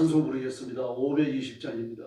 찬송 부르겠습니다. 520장입니다.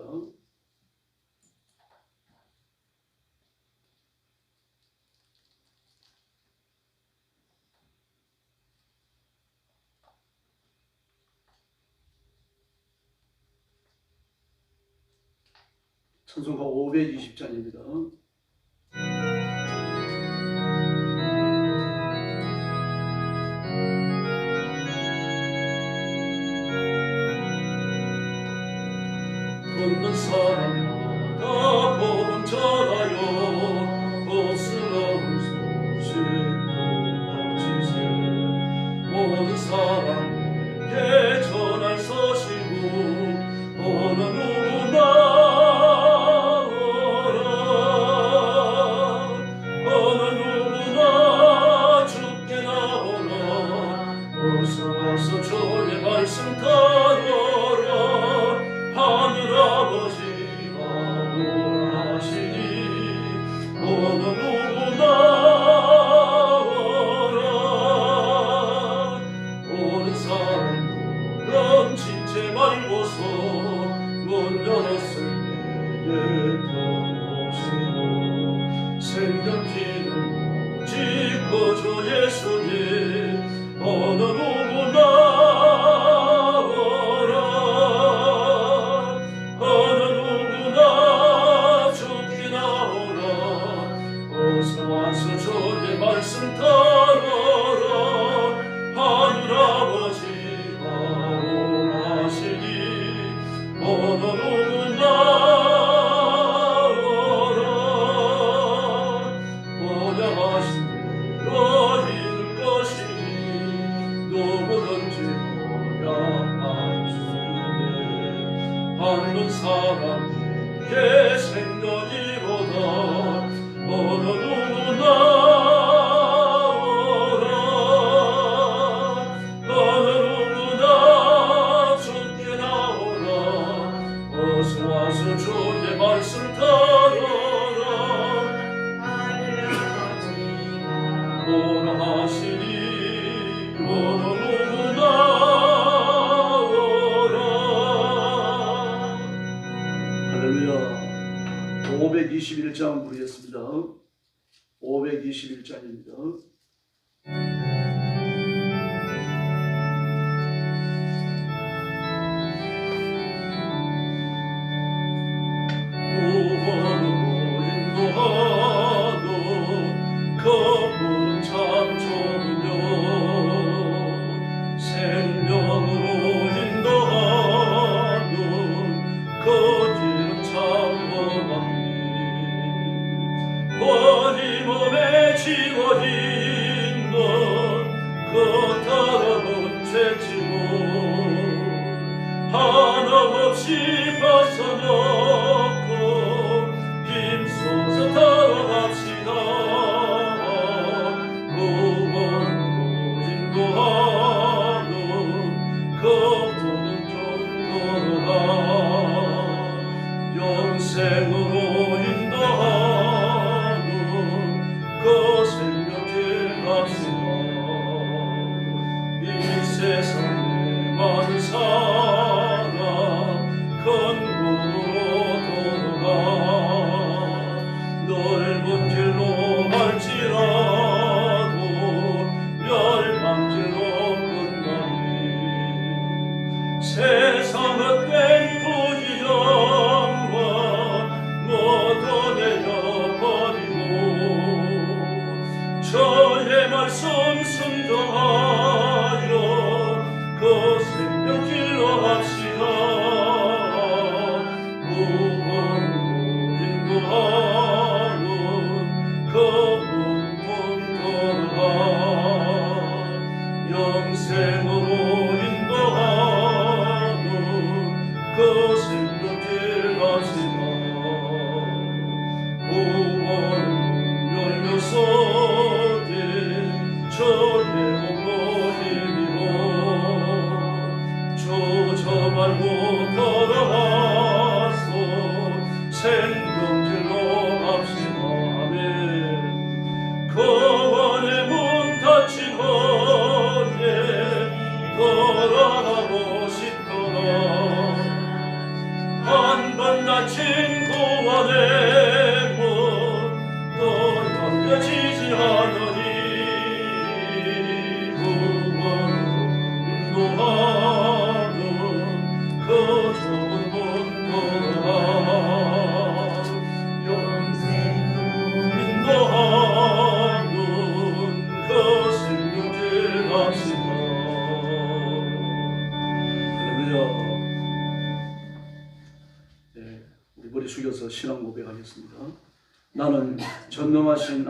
주님 짓고 주 예수님 어느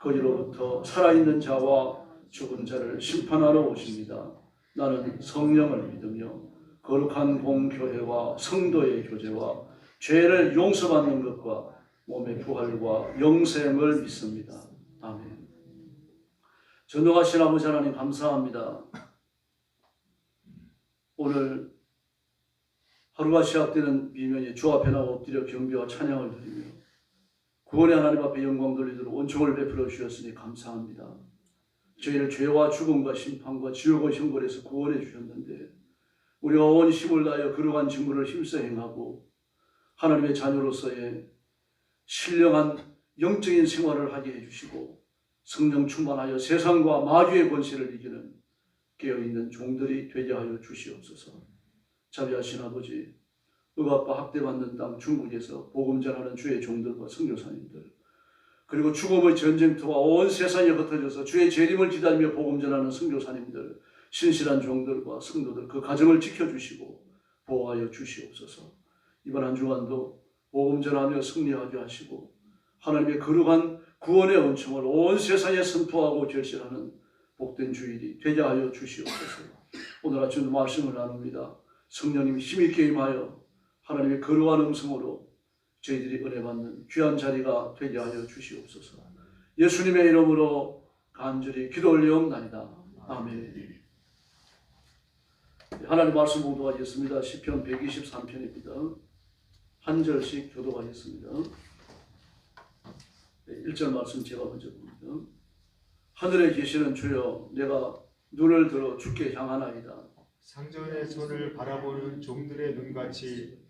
거기로부터 살아있는 자와 죽은 자를 심판하러 오십니다. 나는 성령을 믿으며 거룩한 공교회와 성도의 교제와 죄를 용서받는 것과 몸의 부활과 영생을 믿습니다. 아멘. 전능하신 아버지 하나님 감사합니다. 오늘 하루가 시작되는 비명에 주 앞에 나와 엎드려 경배와 찬양을 드리며 구원의 하나님 앞에 영광 돌리도록 온총을 베풀어 주셨으니 감사합니다. 저희를 죄와 죽음과 심판과 지옥의 형벌에서 구원해 주셨는데 우리가 온 힘을 다하여 거룩한 직무를 힘써 행하고 하나님의 자녀로서의 신령한 영적인 생활을 하게 해주시고 성령 충만하여 세상과 마귀의 권세를 이기는 깨어있는 종들이 되게 하여 주시옵소서. 자비하신 아버지, 억압과 학대받는 땅 중국에서 복음 전하는 주의 종들과 선교사님들, 그리고 죽음의 전쟁터와 온 세상에 흩어져서 주의 재림을 기다리며 복음 전하는 선교사님들, 신실한 종들과 성도들 그 가정을 지켜주시고 보호하여 주시옵소서. 이번 한 주간도 복음 전하며 승리하게 하시고 하나님의 거룩한 구원의 은총을 온 세상에 선포하고 결실하는 복된 주일이 되게 하여 주시옵소서. 오늘 아침도 말씀을 나눕니다. 성령님이 힘있게 임하여 하나님의 거룩한 음성으로 저희들이 은혜 받는 귀한 자리가 되게 하여 주시옵소서. 예수님의 이름으로 간절히 기도 올리옵나이다. 아멘. 하나님 말씀 공독하겠습니다. 시편 123편입니다. 한 절씩 교독하겠습니다. 1절 말씀 제가 먼저 봅니다. 하늘에 계시는 주여 내가 눈을 들어 주께 향하나이다. 상전의 손을 바라보는 종들의 눈같이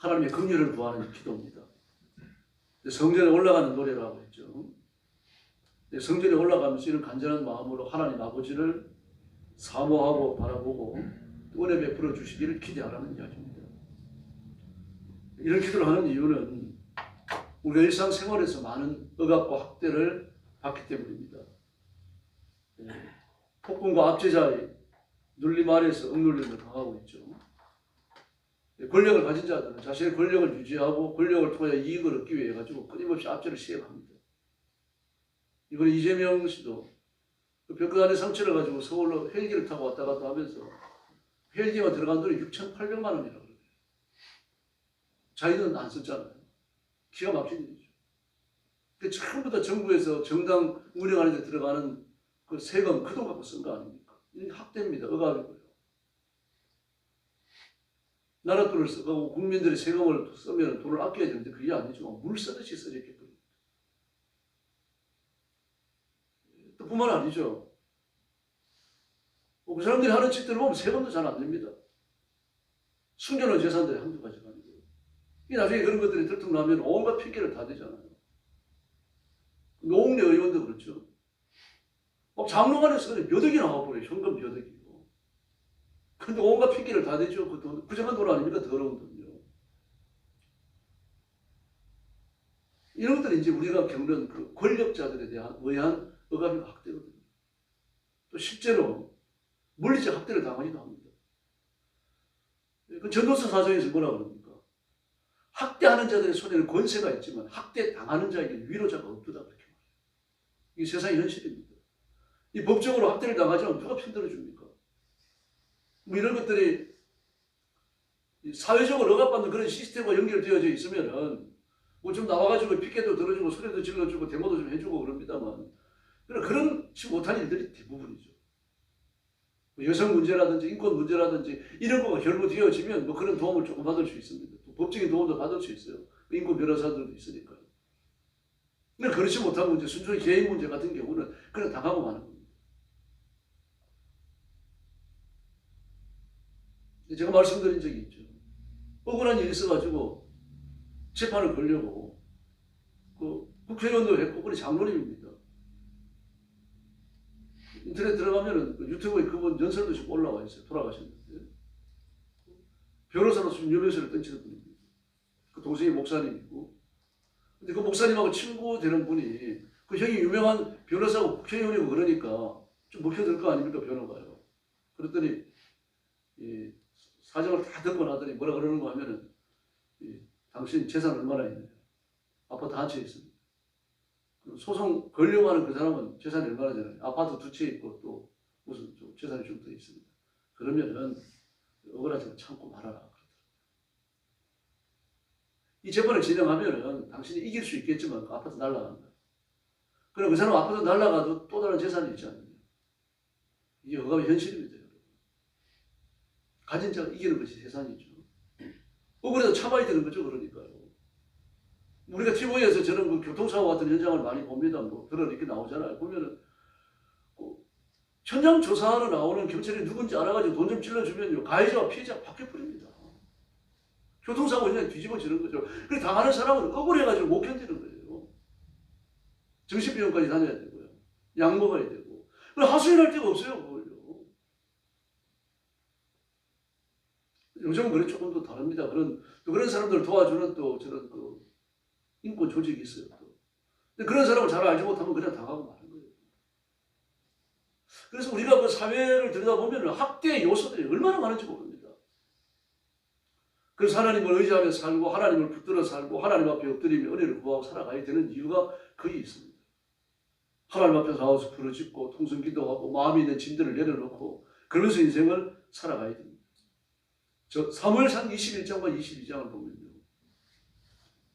하나님의 긍휼을 구하는 기도입니다. 성전에 올라가는 노래라고 했죠. 성전에 올라가면서 이런 간절한 마음으로 하나님 아버지를 사모하고 바라보고 은혜 베풀어 주시기를 기대하라는 이야기입니다. 이런 기도를 하는 이유는 우리가 일상생활에서 많은 억압과 학대를 받기 때문입니다. 예, 폭군과 압제자의 눌림 아래에서 억눌림을 당하고 있죠. 예, 권력을 가진 자들은 자신의 권력을 유지하고 권력을 통해 이익을 얻기 위해 가지고 끊임없이 압제를 시행합니다. 이번에 이재명 씨도 그 벽그 안에 상처를 가지고 서울로 헬기를 타고 왔다 갔다 하면서 헬기만 들어간 돈이 6,800만 원이라고 그래요. 자기는 안 썼잖아요. 기가 막힌 일이죠. 그 처음부터 정부에서 정당 운영하는 데 들어가는 그 세금 그 돈 갖고 쓴 거 아닙니까? 이게 학대입니다. 억압이고요. 나라 돈을 쓰고 국민들의 세금을 쓰면 돈을 아껴야 되는데 그게 아니죠. 물 쓰듯이. 또 뿐만 아니죠. 뭐그 사람들이 하는 짓들을 보면 세금도 잘안 냅니다. 숨겨놓은 재산들이 한두 가지가 아니고. 이 나중에 그런 것들이 들통나면 온갖 핑계를 다 대잖아요. 노웅래 의원도 그렇죠. 막 장로관에서 그냥 몇 억이 나와버려요. 현금 몇 억이고. 근데 온갖 핑계를 다 대죠. 그 돈, 부정한 돈 아닙니까? 더러운 돈요. 이런 것들이 이제 우리가 겪는 그 권력자들에 대한 의한 억압이 확대거든요. 또 실제로 물리적 학대를 당하기도 합니다. 그 전도서 사정에서 뭐라 그럽니까? 학대하는 자들의 손에는 권세가 있지만 학대 당하는 자에게 위로자가 없다 그렇게 말해요. 이게 세상의 현실입니다. 이 법적으로 학대를 당하지만 누가 편들어 줍니까? 뭐 이런 것들이 이 사회적으로 억압받는 그런 시스템과 연결되어져 있으면은 뭐 좀 나와가지고 피켓도 들어주고 소리도 질러주고 데모도 좀 해주고 그럽니다만 그런 그런 지 못한 일들이 대부분이죠. 뭐 여성 문제라든지 인권 문제라든지 이런 거가 결부되어지면 뭐 그런 도움을 조금 받을 수 있습니다. 또 법적인 도움도 받을 수 있어요. 인권 변호사들도 있으니까요. 근데 그렇지 못하고 이제 순전히 개인 문제 같은 경우는 그냥 당하고 마는 겁니다. 제가 말씀드린 적이 있죠. 억울한 일이 있어가지고 재판을 걸려고 그 국회의원도 했고 그래 장로님입니다. 인터넷 들어가면은 그 유튜브에 그분 연설도 지금 올라와 있어요. 돌아가셨는데 변호사로서 유명세를 던지는 분입니다. 그 동생이 목사님이고 근데 그 목사님하고 친구 되는 분이 그 형이 유명한 변호사고 국회의원이고 그러니까 좀 먹혀들 거 아닙니까 변호가요. 그랬더니 이 사정을 다 듣고 나더니 뭐라 그러는 거 하면은 이 당신 재산 얼마나 있느냐. 아파트 한채 있습니다. 그 소송 걸려고 하는 그 사람은 재산이 얼마나 되나요? 아파트 두 채 있고 또 무슨 좀 재산이 좀 더 있습니다. 그러면은 억울하지만 참고 말아라. 이 재판을 진행하면은 당신이 이길 수 있겠지만 그 아파트 날라간다. 그럼 그 사람 아파트 날라가도 또 다른 재산이 있지 않느냐. 이게 억압의 현실입니다. 가진 자가 이기는 것이 세상이죠. 억울해서 참아야 되는 거죠, 그러니까요. 우리가 TV에서 저런 그 교통사고 같은 현장을 많이 봅니다. 뭐, 그런 이렇게 나오잖아요. 보면은, 그 현장 조사하러 나오는 경찰이 누군지 알아가지고 돈 좀 찔러주면요. 가해자와 피해자가 바뀌어버립니다. 교통사고 그냥 뒤집어지는 거죠. 그래, 당하는 사람은 억울해가지고 못 견디는 거예요. 정신병원까지 다녀야 되고요. 약 먹어야 되고. 하수인할 데가 없어요, 그걸 요. 요즘은 그래 조금 더 다릅니다. 그런, 또 그런 사람들 도와주는 또 저런 그 인권 조직이 있어요. 또. 근데 그런 사람을 잘 알지 못하면 그냥 당하고 마는 거예요. 그래서 우리가 그 사회를 들여다보면 학대의 요소들이 얼마나 많은지 모릅니다. 그래서 하나님을 의지하며 살고 하나님을 붙들어 살고 하나님 앞에 엎드리며 은혜를 구하고 살아가야 되는 이유가 거기 있습니다. 하나님 앞에 나와서 부르짖고 통성 기도하고 마음에 있는 짐들을 내려놓고 그러면서 인생을 살아가야 됩니다. 저 사무엘상 21장과 22장을 보면요.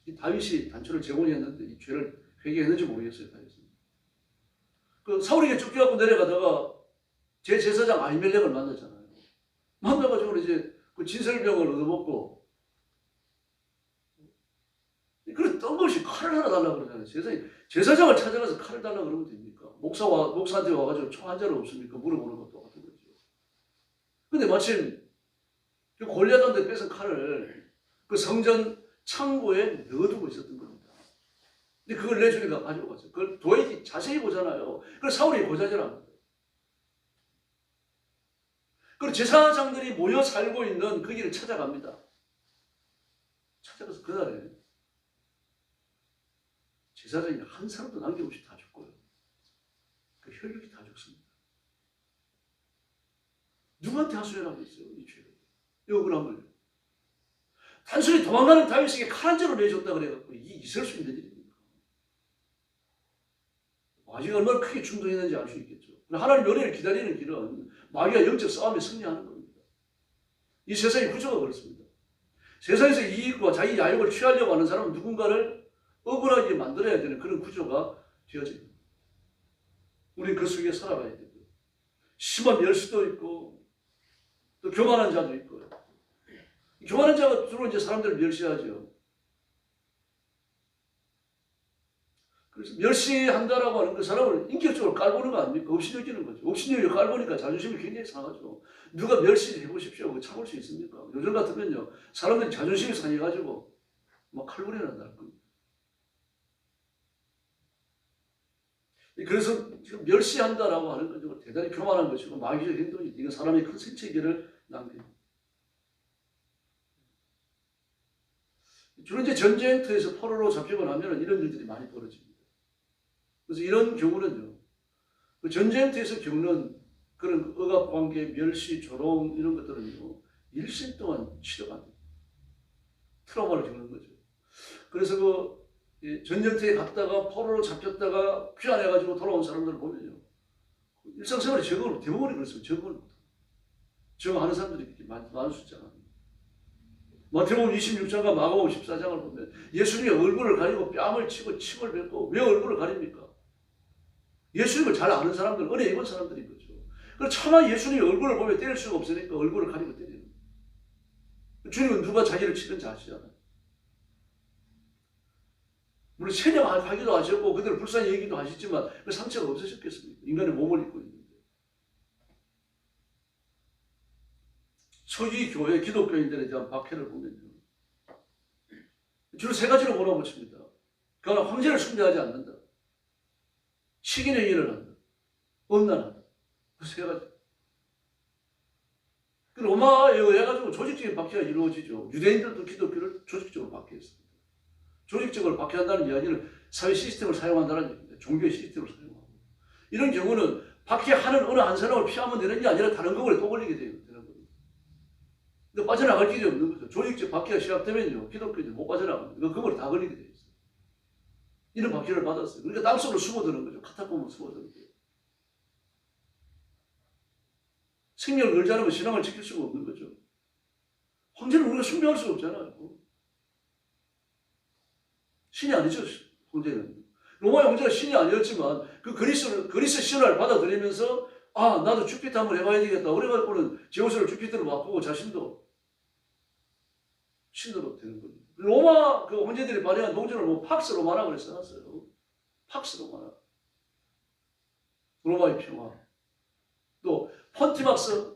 이 다윗이 단초를 제공했는데 이 죄를 회개했는지 모르겠어요. 다윗은. 그 사울에게 쫓겨갖고 내려가다가 제 제사장 아히멜렉을 만났잖아요. 만나가지고 이제 그 진설병을 얻어먹고 그래 뜬금없이 칼을 하나 달라고 그러잖아요. 세상에 제사장을 찾아가서 칼을 달라고 그러면 됩니까? 목사 와 목사한테 와가지고 총한 자루 없습니까? 물어보는 것도 같은 거죠. 근데 마침 그 골리앗한테 뺏은 칼을 그 성전 창고에 넣어두고 있었던 겁니다. 근데 그걸 내주니까 가지고 갔어요. 그걸 도에게 자세히 보잖아요. 그걸 사울이 고자질합니다. 그리고 제사장들이 모여 살고 있는 거기를 찾아갑니다. 찾아가서 그날에 제사장이 한 사람도 남김없이 다 죽고요. 그 혈육이 다 죽습니다. 누구한테 하소연하고 있어요, 이 죄 를? 이 억울함을. 단순히 도망가는 다윗에게 칼 한 자루 내줬다 그래갖고 이게 있을 수 있는 일입니까? 마귀가 얼마나 크게 충동했는지 알 수 있겠죠. 하나님 연애를 기다리는 길은 마귀가 영적 싸움에 승리하는 겁니다. 이 세상의 구조가 그렇습니다. 세상에서 이익과 자기 야욕을 취하려고 하는 사람은 누군가를 억울하게 만들어야 되는 그런 구조가 되어져 있습니다. 우리는 그 속에 살아가야 되고 심한 멸수도 있고 또 교만한 자도 있고 교만한 자가 주로 이제 사람들을 멸시하죠. 그래서 멸시한다라고 하는 그 사람을 인격적으로 깔보는 거 아닙니까? 업신여기는 거죠. 업신여기 깔보니까 자존심이 굉장히 상하죠. 누가 멸시를 해보십시오. 참을 수 있습니까? 요즘 같으면요. 사람들이 자존심이 상해가지고 막 난다는 겁니다. 그래서 멸시한다라고 하는 건 대단히 교만한 것이고 마귀적 행동이 이건 사람의 큰 생체계를 낭비합니다. 주로 이제 전쟁터에서 포로로 잡히고 나면 이런 일들이 많이 벌어집니다. 그래서 이런 경우는요, 그 전쟁터에서 겪는 그런 그 억압 관계, 멸시, 조롱 이런 것들은요, 일생 동안 치료가 안 됩니다. 트라우마를 겪는 거죠. 그래서 그이 전쟁터에 갔다가 포로로 잡혔다가 귀환해가지고 돌아온 사람들을 보면요, 일상생활에 적응을 대부분이 그렇습니다. 적응을 못해요. 적응하는 사람들이 그렇게 많, 많은 숫자가 아닙니다. 마태복음 26장과 마가복음 14장을 보면 예수님의 얼굴을 가리고 뺨을 치고 침을 뱉고 왜 얼굴을 가립니까? 예수님을 잘 아는 사람들, 은혜 입은 사람들인 거죠. 차마 예수님의 얼굴을 보면 때릴 수가 없으니까 얼굴을 가리고 때리는 거예요. 주님은 누가 자기를 치든지 아시잖아요. 물론 체념하기도 하셨고 그들을 불쌍히 여기도 하셨지만 그 상처가 없으셨겠습니까? 인간의 몸을 입고 있는 데. 초기 교회 기독교인들에 대한 박해를 보면요. 주로 세 가지로 몰아붙입니다. 그거는 황제를 숭배하지 않는다. 식인의 일을 한다. 엄난한다. 그 세 가지. 그 로마에 의해 가지고 조직적인 박해가 이루어지죠. 유대인들도 기독교를 조직적으로 박해했습니다. 조직적으로 박해한다는 이야기는 사회 시스템을 사용한다는 얘기입니다. 종교의 시스템을 사용하고. 이런 경우는 박해하는 어느 한 사람을 피하면 되는 게 아니라 다른 거울에 또 걸리게 돼요. 근데 빠져나갈 길이 없는 거죠. 조직적 박해가 시작되면요. 기독교인들 못 빠져나갑니다. 그 그거를 다 걸리게 돼 있어요. 이런 박해를 받았어요. 그러니까 땅속으로 숨어드는 거죠. 카타콤으로 숨어드는 거예요. 생명을 걸지 않으면 신앙을 지킬 수가 없는 거죠. 황제를 우리가 숭배할 수가 없잖아요. 신이 아니죠, 황제는. 로마 황제가 신이 아니었지만 그 그리스 그리스 신화를 받아들이면서 아 나도 주피터 한번 해봐야 되겠다. 그래가지고는 제우스를 주피터로 바꾸고 자신도 신으로 되는 겁니다. 로마 그 황제들이 발휘한 농전을 뭐 팍스 로마라 그래 써놨어요. 팍스 로마라. 로마의 평화. 또 펀티막스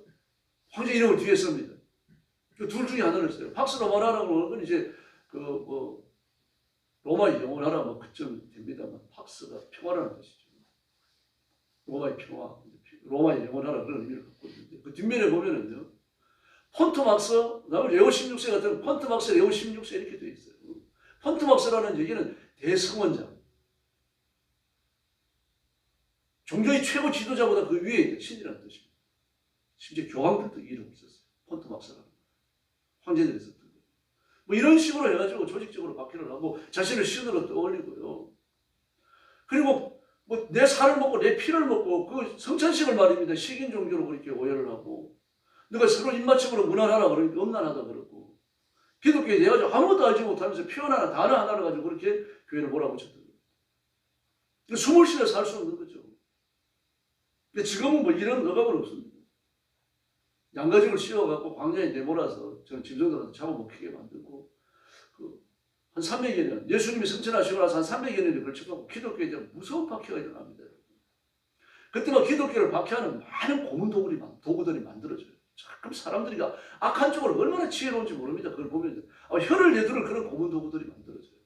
황제 이름을 뒤에 씁니다. 그 둘 중에 하나를 써요. 팍스 로마라라고 하는 건 이제 그 뭐 로마의 영원하라 뭐 그쯤 됩니다만 팍스가 평화라는 뜻이죠. 로마의 평화, 로마의 영원하라 그런 의미를 갖고 있는데 그 뒷면에 보면은요. 폰트막스, 그다음에 레오 16세 같은 폰트막스, 레오 16세 이렇게 되어 있어요. 폰트막스라는 얘기는 대성원자. 종교의 최고 지도자보다 그 위에 있는 신이라는 뜻입니다. 심지어 교황들도 이름을 썼어요. 폰트막스라는 황제들이 썼던 거예요. 뭐 이런 식으로 해가지고 조직적으로 박해를 하고 자신을 신으로 떠올리고요. 그리고 뭐 내 살을 먹고 내 피를 먹고 그 성찬식을 말입니다. 식인 종교로 그렇게 오해를 하고 누가 서로 입맞춤으로 무난하라 그러니까 음란하다 그러고 기독교에 가지고 아무것도 알지 못하면서 표현 하나 단어 하나를 가지고 그렇게 교회를 몰아붙였던 거예요. 숨을 쉬어 살수 없는 거죠. 근데 지금은 뭐 이런 억압은 없습니다. 양가죽을 씌워갖고 광야에 내몰아서 저는 짐승들한테 잡아먹히게 만들고 그 한 300여 년 예수님이 승천하시고 나서 한 300여 년에 걸쳐갖고 기독교에 대한 무서운 박해가 일어납니다. 그때만 기독교를 박해하는 많은 고문 도구들이 만들어져요. 참 사람들이 악한 쪽으로 얼마나 지혜로운지 모릅니다. 그걸 보면 아, 혀를 내두를 그런 고문 도구들이 만들어져요.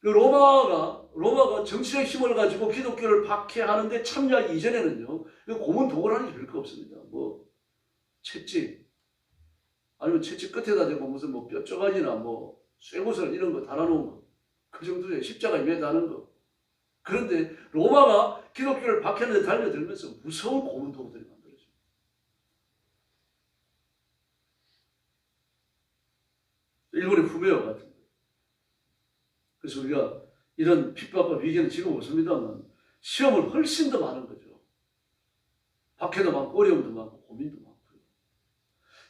그 로마가 로마가 정치적 힘을 가지고 기독교를 박해하는데 참여하기 이전에는요, 그 고문 도구라는 게 별거 없습니다. 뭐 채찍 아니면 채찍 끝에다 대고 무슨 뭐 뼈조각이나 뭐 쇠구슬 이런 거 달아놓은 거, 그 정도에 십자가에 매다는 거. 그런데 로마가 기독교를 박해하는 데 달려들면서 무서운 고문 도구들이 만들어져요. 일본의 후배와 같은 거예요. 그래서 우리가 이런 핍박과 위기는 지금 없습니다만 시험은 훨씬 더 많은 거죠. 박해도 많고 어려움도 많고 고민도 많고요.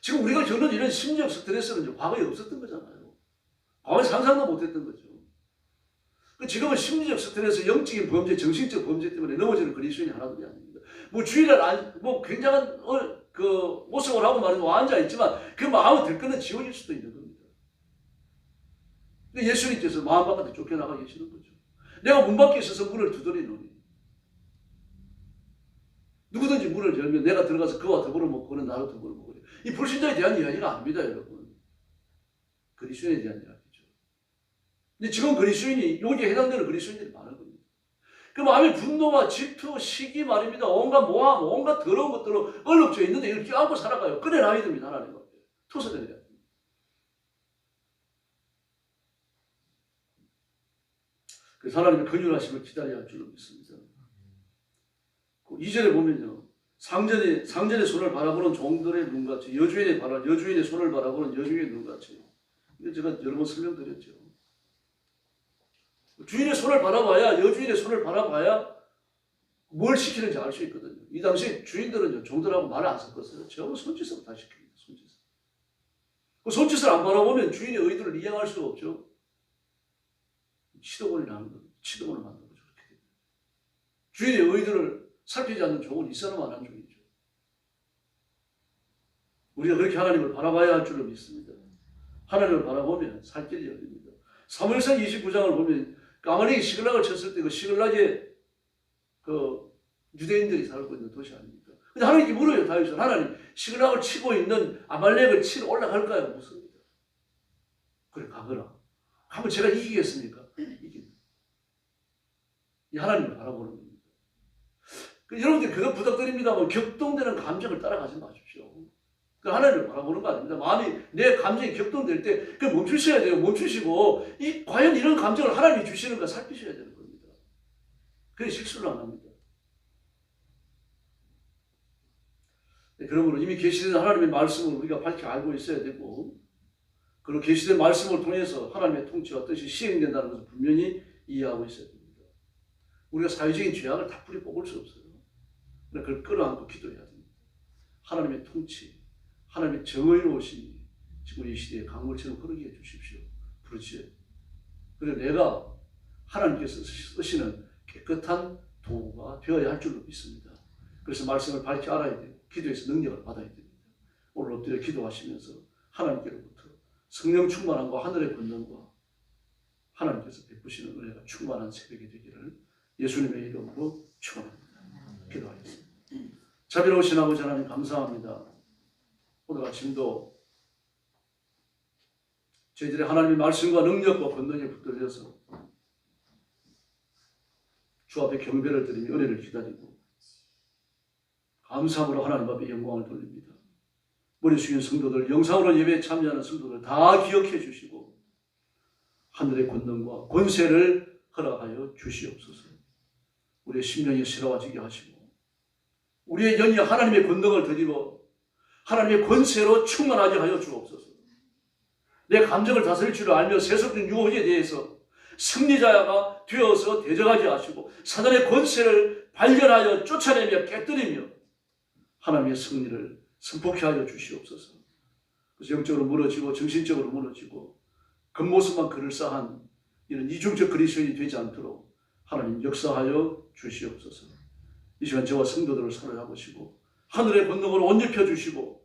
지금 우리가 겪는 이런 심리적 스트레스는 과거에 없었던 거잖아요. 과거에 상상도 못했던 거죠. 그 지금은 심리적 스트레스, 영적인 범죄, 정신적 범죄 때문에 넘어지는 그리스도인이 하나둘이 아닙니다. 뭐 주일날 안, 뭐 굉장한 어, 그 모습을 하고 말이고 앉아 있지만 그 마음은 들끓는 지워질 수도 있는 겁니다. 근데 예수님께서 마음 바깥에 쫓겨나가 계시는 거죠. 내가 문 밖에 있어서 문을 두드리노니 누구든지 문을 열면 내가 들어가서 그와 더불어 먹고는 나로 더불어 먹으리. 이 불신자에 대한 이야기가 아닙니다, 여러분. 그리스도인에 대한 이야기죠. 근데 지금 그리스인이 여기에 해당되는 그리스인들이 많은 겁니다. 그 마음의 분노와 질투, 시기 말입니다. 온갖 모함, 온갖 더러운 것들로 얼룩져 있는데 이걸 껴안고 살아가요. 그래 나이 됩니다. 하나님 앞에. 투서됩니다. 그래서 하나님의 근율하심을 기다려야 할줄 믿습니다. 그 이전에 보면요. 상전의, 상전의 손을 바라보는 종들의 눈같이, 여주인의 바라, 여주인의 손을 바라보는 여주인의 눈같이. 이거 제가 여러 번 설명드렸죠. 주인의 손을 바라봐야 여주인의 손을 바라봐야 뭘 시키는지 알 수 있거든요. 이 당시 주인들은 종들하고 말을 안 섞었어요. 전부 손짓으로 다 시킵니다. 손짓. 그 손짓을 안 바라보면 주인의 의도를 이해할 수가 없죠. 치도곤이 나는 거죠. 치도곤을 만든 거죠. 그렇게 됩니다. 주인의 의도를 살피지 않는 종은 있어야 만한 종이죠. 우리가 그렇게 하나님을 바라봐야 할 줄을 믿습니다. 하나님을 바라보면 살 길이 열립니다. 사무엘상 29장을 보면 아말렉이 시글락을 쳤을 때 그 시글락에 그 유대인들이 살고 있는 도시 아닙니까? 근데 하나님께 물어요 다윗은 하나님 시글락을 치고 있는 아말렉을 치러 올라갈까요? 묻습니다. 그래 가거라. 한번 제가 이기겠습니까? 이긴다. 이 하나님을 바라보는 겁니다. 그 여러분들 그거 부탁드립니다만 격동되는 감정을 따라가지 마십시오. 그 하나님을 바라보는 거 아닙니다. 마음이 내 감정이 격동될 때 그 멈추셔야 돼요. 멈추시고 이 과연 이런 감정을 하나님이 주시는가 살피셔야 되는 겁니다. 그래 실수를 안 합니다. 네, 그러므로 이미 계시된 하나님의 말씀을 우리가 밝히 알고 있어야 되고 그리고 계시된 말씀을 통해서 하나님의 통치와 뜻이 시행된다는 것을 분명히 이해하고 있어야 됩니다. 우리가 사회적인 죄악을 다 뿌리 뽑을 수 없어요. 그걸 끌어안고 기도해야 됩니다. 하나님의 통치, 하나님의 정의로우심이 지금 이 시대에 강물처럼 흐르게 해주십시오. 그렇지. 그래 내가 하나님께서 쓰시는 깨끗한 도구가 되어야 할 줄로 믿습니다. 그래서 말씀을 밝히 알아야 돼요. 기도에서 능력을 받아야 됩니다. 오늘 엎드려 기도하시면서 하나님께로부터 성령 충만함과 하늘의 권능과 하나님께서 베푸시는 은혜가 충만한 새벽이 되기를 예수님의 이름으로 축원합니다. 기도하겠습니다. 자비로우신 아버지 하나님 감사합니다. 오늘 아침도 저희들의 하나님의 말씀과 능력과 권능에 붙들려서 주 앞에 경배를 드리며 은혜를 기다리고 감사함으로 하나님 앞에 영광을 돌립니다. 머리 숙인 성도들, 영상으로 예배에 참여하는 성도들 다 기억해 주시고 하늘의 권능과 권세를 허락하여 주시옵소서. 우리의 심령이 새로워지게 하시고 우리의 영이 하나님의 권능을 드리고 하나님의 권세로 충만하게 하여 주옵소서. 내 감정을 다스릴 줄을 알며 세속적 유혹에 대해서 승리자가 되어서 대적하게 하시고 사단의 권세를 발견하여 쫓아내며 깨뜨리며 하나님의 승리를 선포케 하여 주시옵소서. 그래서 영적으로 무너지고 정신적으로 무너지고 겉모습만 그럴싸한 이런 이중적 그리스도인이 되지 않도록 하나님 역사하여 주시옵소서. 이 시간 저와 성도들을 사랑하시고 하늘의 권능으로 옷 입혀 주시고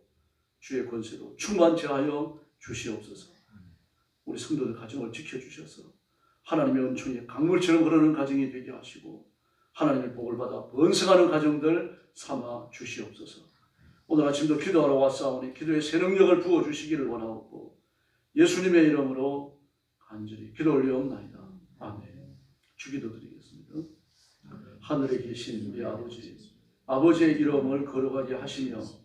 주의 권세로 충만케 하여 주시옵소서. 우리 성도들 가정을 지켜 주셔서 하나님의 은총이 강물처럼 흐르는 가정이 되게 하시고 하나님의 복을 받아 번성하는 가정들 삼아 주시옵소서. 오늘 아침도 기도하러 왔사오니 기도의 새 능력을 부어 주시기를 원하옵고 예수님의 이름으로 간절히 기도 올리옵나이다. 아멘. 주기도 드리겠습니다. 하늘에 계신 우리 아버지, 아버지의 이름을 거룩하게 하시며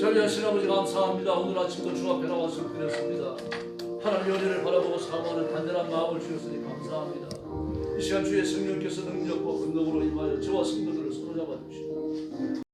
전리하신 아버지 감사합니다. 오늘 아침도 주 앞에 나와서 드렸습니다. 하나님 연애를 바라보고 사모하는 간절한 마음을 주셨으니 감사합니다. 이 시간 주의 성령께서 능력과 권능으로 임하여 저와 성도들을 손잡아 주시고